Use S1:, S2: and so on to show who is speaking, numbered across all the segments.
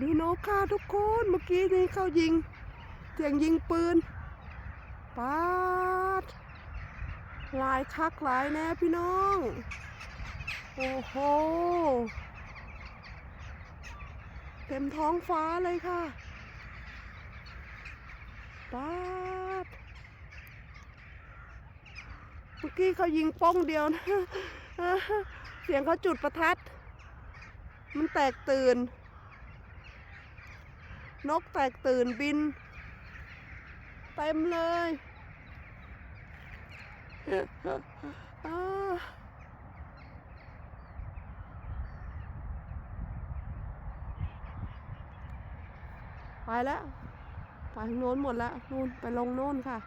S1: ดูนกค่ะทุกคนเมื่อกี้นี้เขายิงเสียงยิงปืนปาดหลายคักหลายแน่พี่น้อง โอ้โห เต็มท้องฟ้าเลยค่ะปาดเมื่อกี้เขายิงป้องเดียวนะ เสียงเขาจุดประทัด มันแตกตื่น นกแตกตื่นบิน เต็มเลยอ้าไปแล้วไปทางโน้นหมดแล้วนู่นไปลงโน้นค่ะ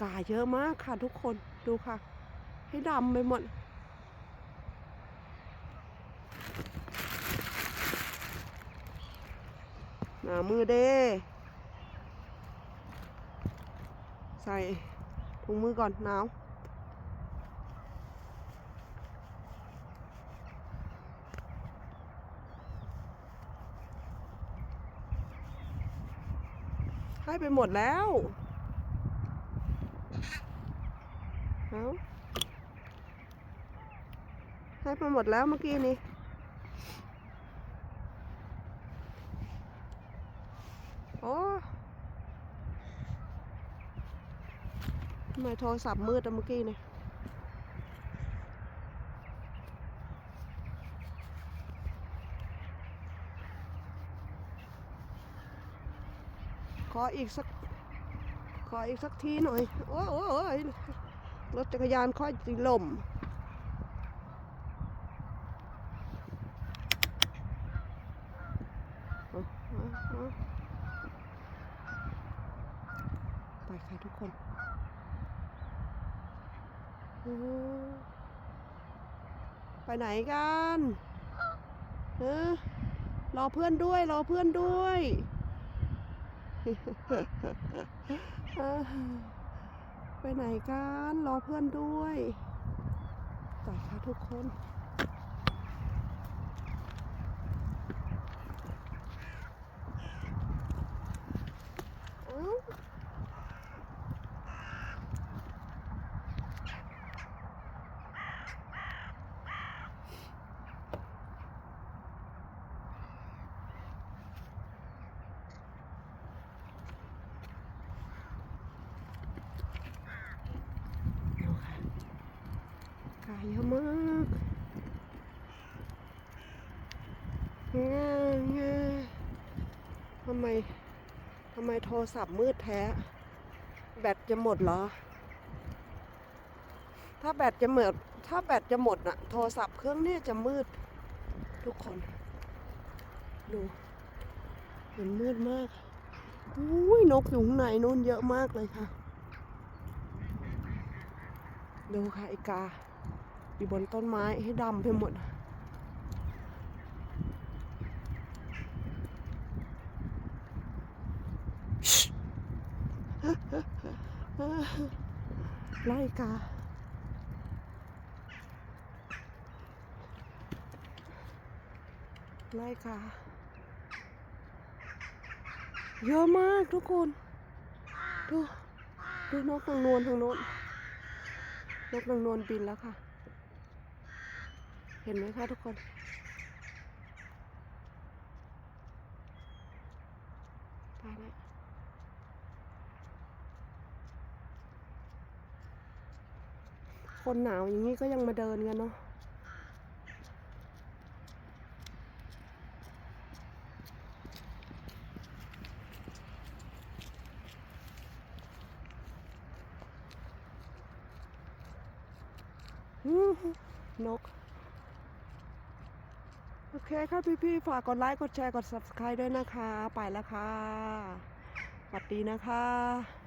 S1: กาเยอะมากค่ะทุกคนดูค่ะ ให้ดำไปหมด หนามือเด้ใส่ถุงมือก่อนหนาวให้ไปหมดแล้วเอาให้ไปหมดแล้วเมื่อกี้นี้ โอ้ทำไมโทรศัพท์มืดอะเมื่อกี้เนี่ยขออีกสัก ขออีกสักทีหน่อย โอ้โอ้โอ้ยรถจักรยานค่อยสิล่มเอาเอาเอาไปค่ะ ทุกคนไปไหนกันเออรอเพื่อนด้วย รอเพื่อนด้วยไปไหนกันรอเพื่อนด้วยไปค่ะทุกคนเอ้า เยอะมากเงี้ยเงี้ยทำไมทำไมโทรศัพท์มืดแท้ แบตจะหมดเหรอ ถ้าแบตจะหมด ถ้าแบตจะหมดน่ะ โทรศัพท์เครื่องนี้จะมืด ทุกคน ดูมันมืดมากอุ้ยนกอยู่ข้างในนู่นเยอะมากเลยค่ะ ดูค่ะไอกา อยู่บนต้นไม้ให้ดำไปหมดไล่กาไล่กาเยอะมากทุกคน ดู ดูนกทางนวนทางโน้นนกนางนวลบินแล้วค่ะ ห็นไหมคะทุกคน ไปแล้วคนหนาวอย่างนี้ก็ยังมาเดินกันเนาะนก เคค่ะพี่ๆ ฝากกดไลค์ กดแชร์ กด subscribe ด้วยนะคะ ไปแล้วค่ะสวัสดีนะคะ